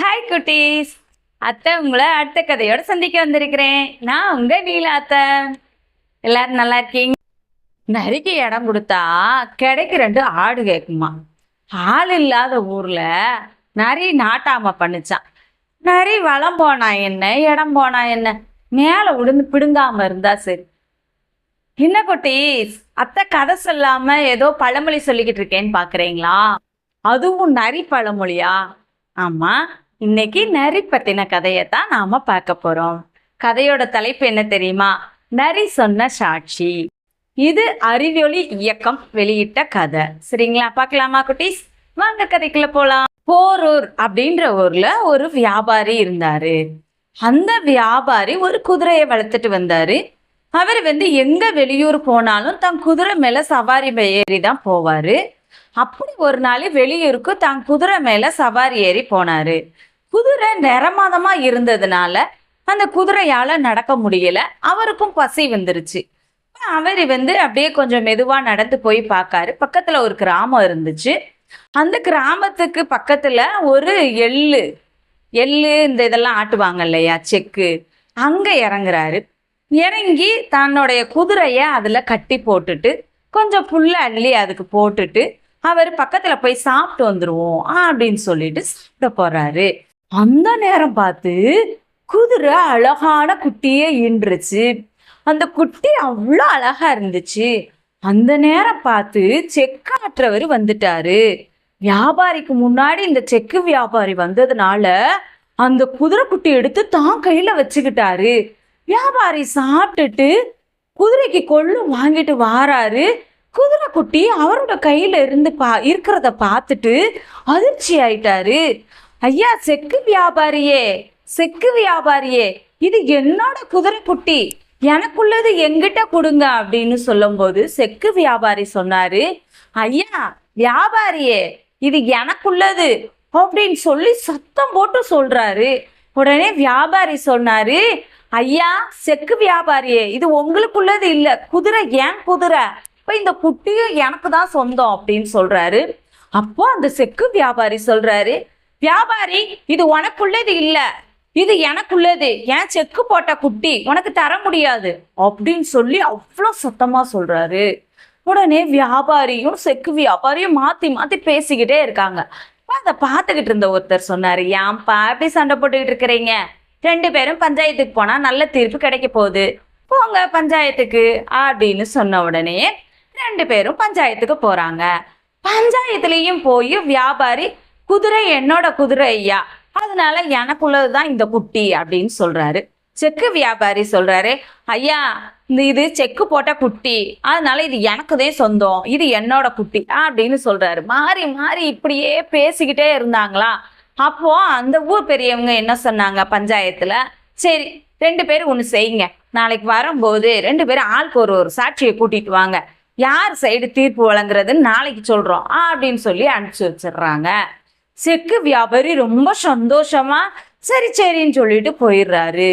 Hi குட்டீஸ். அத்தை உங்களை அடுத்த கதையோட சந்திக்க வந்திருக்கிறேன். நான் உங்க நீலா அத்தை. எல்லாரும் நல்லா இருக்கீங்க? நரிக்கு இடம் கொடுத்தா கிடைக்கு ரெண்டு ஆடு கேட்குமா. ஆள் இல்லாத ஊர்ல நரி நாட்டாம பண்ணுச்சான். நரி வளம் போனா என்ன இடம் போனா என்ன? மேலே விழுந்து பிடுங்காம இருந்தா சரி. என்ன குட்டீஸ்? அத்தை கதை சொல்லாம ஏதோ பழமொழி சொல்லிக்கிட்டு இருக்கேன்னு பாக்குறீங்களா? அதுவும் நரி பழமொழியா? ஆமாம் இன்னைக்கு நரி பத்தின கதையை தான் நாம பார்க்க போறோம். கதையோட தலைப்பு என்ன தெரியுமா? நரி சொன்ன சாட்சி. இது அறிவொளி இயக்கம் வெளியிட்ட கதை. சரிங்களா? பார்க்கலாமா குட்டீஸ்? வாங்க கதைக்குள்ள போலாம். போரூர் அப்படின்ற ஊர்ல ஒரு வியாபாரி இருந்தாரு. அந்த வியாபாரி ஒரு குதிரையை வளர்த்துட்டு வந்தாரு. அவர் வந்து எங்க வெளியூர் போனாலும் தன் குதிரை மேல சவாரி ஏறி தான் போவாரு. அப்படி ஒரு நாள் வெளியூருக்கு தான் குதிரை மேல சவாரி ஏறி போனாரு. குதிரை நிறமாதமா இருந்ததுனால அந்த குதிரையால நடக்க முடியல. அவருக்கும் பசி வந்துருச்சு. அவர் வந்து அப்படியே கொஞ்சம் மெதுவா நடந்து போய் பார்க்காரு. பக்கத்துல ஒரு கிராமம் இருந்துச்சு. அந்த கிராமத்துக்கு பக்கத்துல ஒரு எள்ளு எள்ளு இந்த இதெல்லாம் ஆட்டுவாங்க இல்லையா செக்கு. அங்க இறங்குறாரு. இறங்கி தன்னுடைய குதிரைய அதுல கட்டி போட்டுட்டு கொஞ்சம் புல்ல அள்ளி அதுக்கு போட்டுட்டு அவர் பக்கத்துல போய் சாப்பிட்டு வந்துருவோம் அப்படின்னு சொல்லிட்டு சாப்பிட போறாரு. அந்த நேரம் பார்த்து குதிரை அழகான குட்டியே ஈன்றுச்சு. அந்த குட்டி அவ்வளோ அழகா இருந்துச்சு. அந்த நேரம் பார்த்து செக்காற்றவர் வந்துட்டாரு. வியாபாரிக்கு முன்னாடி இந்த செக்கு வியாபாரி வந்ததுனால அந்த குதிரை குட்டி எடுத்து தான் கையில வச்சுக்கிட்டாரு. வியாபாரி சாப்பிட்டுட்டு குதிரைக்கு கொள்ளு வாங்கிட்டு வாராரு. குதிரை குட்டி அவரோட கையில இருந்து பா இருக்கிறத பார்த்துட்டு அதிர்ச்சி ஆயிட்டாரு. ஐயா செக்கு வியாபாரியே செக்கு வியாபாரியே இது என்னோட குதிரை குட்டி எனக்குள்ளது எங்கிட்ட கொடுங்க அப்படின்னு சொல்லும்போது செக்கு வியாபாரி சொன்னாரு ஐயா வியாபாரியே இது எனக்குள்ளது அப்படின்னு சொல்லி சத்தம் போட்டு சொல்றாரு. உடனே வியாபாரி சொன்னாரு ஐயா செக்கு வியாபாரியே இது உங்களுக்குள்ளது இல்ல குதிரை ஏன் குதிரை? இப்போ இந்த குட்டியும் எனக்கு தான் சொந்தம் அப்படின்னு சொல்கிறாரு அப்போ அந்த செக்கு வியாபாரி சொல்கிறாரு வியாபாரி இது உனக்குள்ளது இல்லை. இது எனக்குள்ளது. ஏன் செக்கு போட்ட குட்டி உனக்கு தர முடியாது. அப்படின்னு சொல்லி அவ்வளோ சத்தமாக சொல்கிறாரு உடனே வியாபாரியும் செக்கு வியாபாரியும் மாற்றி மாற்றி பேசிக்கிட்டே இருக்காங்க. அப்ப அதை பார்த்துக்கிட்டு இருந்த ஒருத்தர் சொன்னார் ஏன்ப்பா எப்படி சண்டை போட்டுக்கிட்டு இருக்கிறீங்க? ரெண்டு பேரும் பஞ்சாயத்துக்கு போனால் நல்ல தீர்ப்பு கிடைக்க போகுது. போங்க பஞ்சாயத்துக்கு அப்படின்னு சொன்ன உடனே ரெண்டு பேரும் பஞ்சாயத்துக்கு போறாங்க. பஞ்சாயத்துலயும் போய் வியாபாரி குதிரை என்னோட குதிரை ஐயா. அதனால எனக்குள்ளதுதான் இந்த குட்டி அப்படின்னு சொல்றாரு. செக்கு வியாபாரி சொல்றாரு ஐயா இந்த இது செக்கு போட்ட குட்டி. அதனால இது எனக்குதே சொந்தம். இது என்னோட குட்டி அப்படின்னு சொல்றாரு. மாறி மாறி இப்படியே பேசிக்கிட்டே இருந்தாங்களா? அப்போ அந்த ஊர் பெரியவங்க என்ன சொன்னாங்க பஞ்சாயத்துல? சரி ரெண்டு பேரும் ஒன்று செய்யுங்க. நாளைக்கு வரும்போது ரெண்டு பேரும் ஆளுக்கு ஒரு ஒரு சாட்சியை கூட்டிட்டு வாங்க. யார் சைடு தீர்ப்பு வழங்குறதுன்னு நாளைக்கு சொல்கிறோம் அப்படின்னு சொல்லி அனுப்பிச்சு வச்சிடுறாங்க. செக்கு வியாபாரி ரொம்ப சந்தோஷமா சரி சரின்னு சொல்லிட்டு போயிடுறாரு.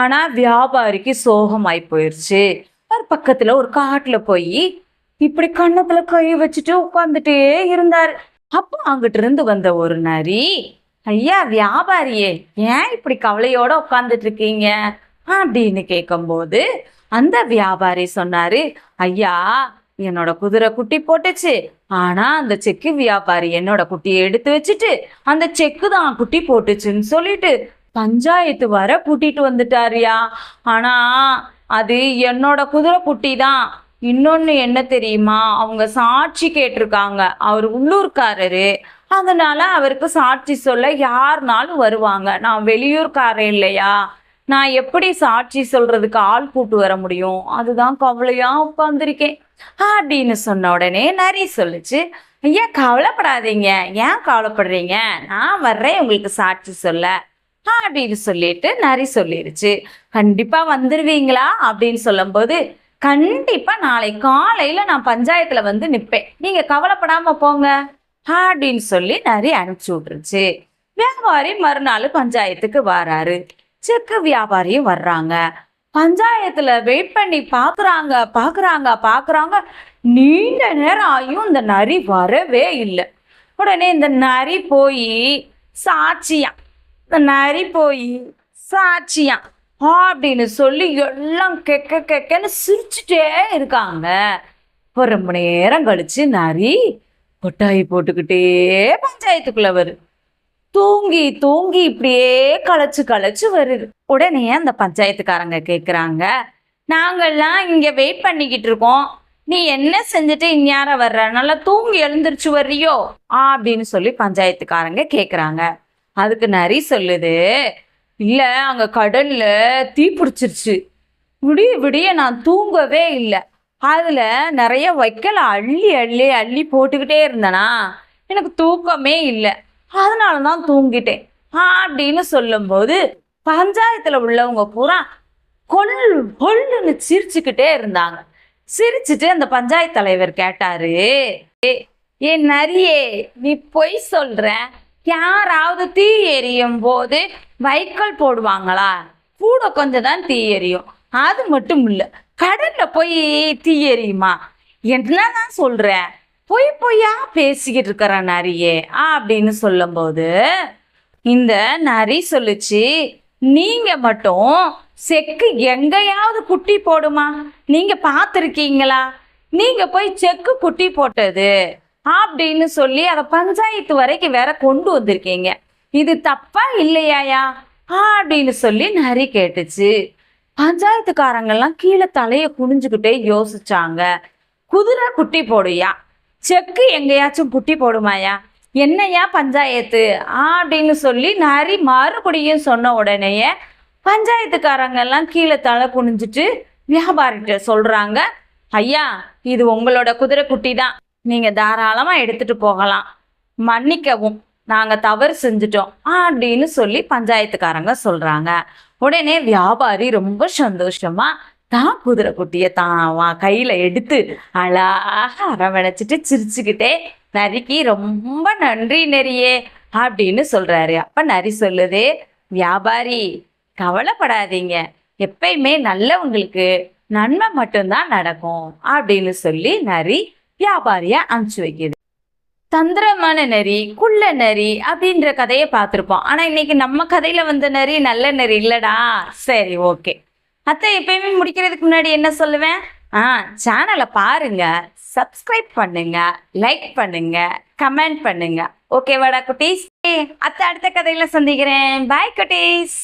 ஆனால் வியாபாரிக்கு சோகமாய் போயிடுச்சு அவர் பக்கத்தில் ஒரு காட்டில் போய் இப்படி கண்ணத்தில் கை வச்சுட்டு உட்காந்துட்டே இருந்தார். அப்போ அங்கிட்டு இருந்து வந்த ஒரு நரி ஐயா வியாபாரியே ஏன் இப்படி கவலையோட உட்காந்துட்டு இருக்கீங்க? அப்படின்னு கேட்கும்போது அந்த வியாபாரி சொன்னாரு ஐயா என்னோட குதிரை குட்டி போட்டுச்சு. ஆனா அந்த செக்கு வியாபாரி என்னோட குட்டியை எடுத்து வச்சுட்டு அந்த செக்கு தான் குட்டி போட்டுச்சுன்னு சொல்லிட்டு பஞ்சாயத்து வர கூட்டிட்டு வந்துட்டாருயா. ஆனா அது என்னோட குதிரை குட்டி தான். இன்னொன்னு என்ன தெரியுமா? அவங்க சாட்சி கேட்டிருக்காங்க. அவர் உள்ளூர்காரரு. அதனால அவருக்கு சாட்சி சொல்ல யாருனாலும் வருவாங்க. நான் வெளியூர்காரன் இல்லையா? நான் எப்படி சாட்சி சொல்றதுக்கு ஆள் கூட்டு வர முடியும்? அதுதான் கவலையா உட்காந்துருக்கேன் அப்படின்னு சொன்ன உடனே நரி சொல்லுச்சு ஐயா கவலைப்படாதீங்க? ஏன் கவலைப்படுறீங்க? நான் வர்றேன் உங்களுக்கு சாட்சி சொல்ல. அப்படின்னு சொல்லிட்டு நரி சொல்லிருச்சு. கண்டிப்பா வந்துருவீங்களா? அப்படின்னு சொல்லும்போது கண்டிப்பா நாளை காலையில நான் பஞ்சாயத்துல வந்து நிப்பேன். நீங்க கவலைப்படாம போங்க. அப்படின்னு சொல்லி நரி அனுப்பிச்சு விட்டுருச்சு. வியாபாரி மறுநாள் பஞ்சாயத்துக்கு வராரு. செக்கு வியாபாரியும் வர்றாங்க. பஞ்சாயத்துல வெயிட் பண்ணி பாக்குறாங்க பாக்குறாங்க பாக்குறாங்க. நீண்ட நேரம் ஆகியும் இந்த நரி வரவே இல்லை. உடனே இந்த நரி போய் சாட்சியா நரி போய் சாட்சியா அப்படின்னு சொல்லி எல்லாம் கெக்க கெக்கன்னு சிரிச்சுட்டே இருக்காங்க. ஒரு மணி நேரம் கழிச்சு நரி கொட்டாயி போட்டுக்கிட்டே பஞ்சாயத்துக்குள்ள வருது. தூங்கி தூங்கி இப்படியே களைச்சு களைச்சு வருது. உடனே அந்த பஞ்சாயத்துக்காரங்க கேக்குறாங்க நாங்கள்லாம் இங்க வெயிட் பண்ணிக்கிட்டு இருக்கோம். நீ என்ன செஞ்சுட்டு இந்நேர வர்ற? நல்லா தூங்கி எழுந்திருச்சு வர்றியோ? அப்படின்னு சொல்லி பஞ்சாயத்துக்காரங்க கேக்குறாங்க. அதுக்கு நரி சொல்லுது இல்ல அங்க கடல்ல தீ பிடிச்சிருச்சு. விடிய விடிய நான் தூங்கவே இல்லை. அதுல நிறைய வைக்கல அள்ளி அள்ளி அள்ளி போட்டுக்கிட்டே இருந்தனா எனக்கு தூக்கமே இல்லை. அதனால தான் தூங்கிட்டேன் அப்படின்னு சொல்லும்போது பஞ்சாயத்தில் உள்ளவங்க பூரா கொல் கொல்லுன்னு சிரிச்சுக்கிட்டே இருந்தாங்க. சிரிச்சுட்டு அந்த பஞ்சாயத்து தலைவர் கேட்டாரு "ஏ- நரியே நீ பொய் சொல்ற. யாராவது தீ எரியும் போது வைக்கோல் போடுவாங்களா? கூட கொஞ்சம் தான் தீ எரியும். அது மட்டும் இல்லை கடல்ல போய் தீ எரியுமா? என்னதான் சொல்ற? பொய் பொய்யா பேசிக்கிட்டு இருக்கிற நரியே அப்படின்னு சொல்லும்போது இந்த நரி சொல்லுச்சு நீங்க மட்டும் செக்கு எங்கேயாவது குட்டி போடுமா? நீங்க பார்த்துருக்கீங்களா? நீங்க போய் செக்கு குட்டி போட்டது அப்படின்னு சொல்லி அதை பஞ்சாயத்து வரைக்கும் வேற கொண்டு வந்திருக்கீங்க. இது தப்பா இல்லையாயா? அப்படின்னு சொல்லி நரி கேட்டுச்சு. பஞ்சாயத்துக்காரங்கெல்லாம் கீழே தலையை குனிஞ்சுக்கிட்டே யோசிச்சாங்க. குதிரை குட்டி போடுயா செக்கு எங்கேயாச்சும் குட்டி போடுமாயா என்னையா பஞ்சாயத்து? அப்படின்னு சொல்லி நரி மறுபடியும் சொன்ன உடனேயே பஞ்சாயத்துக்காரங்க எல்லாம் கீழே தலை குனிஞ்சிட்டு வியாபாரிகிட்ட சொல்றாங்க ஐயா இது உங்களோட குதிரை குட்டி தான். நீங்க தாராளமா எடுத்துட்டு போகலாம். மன்னிக்கவும் நாங்க தவறு செஞ்சுட்டோம் அப்படின்னு சொல்லி பஞ்சாயத்துக்காரங்க சொல்றாங்க. உடனே வியாபாரி ரொம்ப சந்தோஷமா தான் குதிரை குட்டியை தான் வா- எடுத்து அழகாக அரவணைச்சிட்டு சிரிச்சுக்கிட்டே நரிக்கு ரொம்ப நன்றி நெறியே அப்படின்னு சொல்கிறாரு அப்போ நரி சொல்லுது வியாபாரி கவலைப்படாதீங்க. எப்பயுமே நல்லவங்களுக்கு நன்மை மட்டும்தான் நடக்கும் அப்படின்னு சொல்லி நரி வியாபாரியை அனுப்பிச்சு வைக்குது. தந்திரமான நரி குள்ள நரி அப்படின்ற கதையை பார்த்துருப்போம். ஆனால் இன்னைக்கு நம்ம கதையில் வந்த நரி நல்ல நரி இல்லடா. சரி ஓகே. அத்தை எப்பயுமே முடிக்கிறதுக்கு முன்னாடி என்ன சொல்லுவேன்? ஆ சேனலை பாருங்க சப்ஸ்கிரைப் பண்ணுங்க லைக் பண்ணுங்க கமெண்ட் பண்ணுங்க. ஓகேவாடா குட்டீஸ்? அத்தை அடுத்த கதையில சந்திக்கிறேன். பாய் குட்டீஸ்.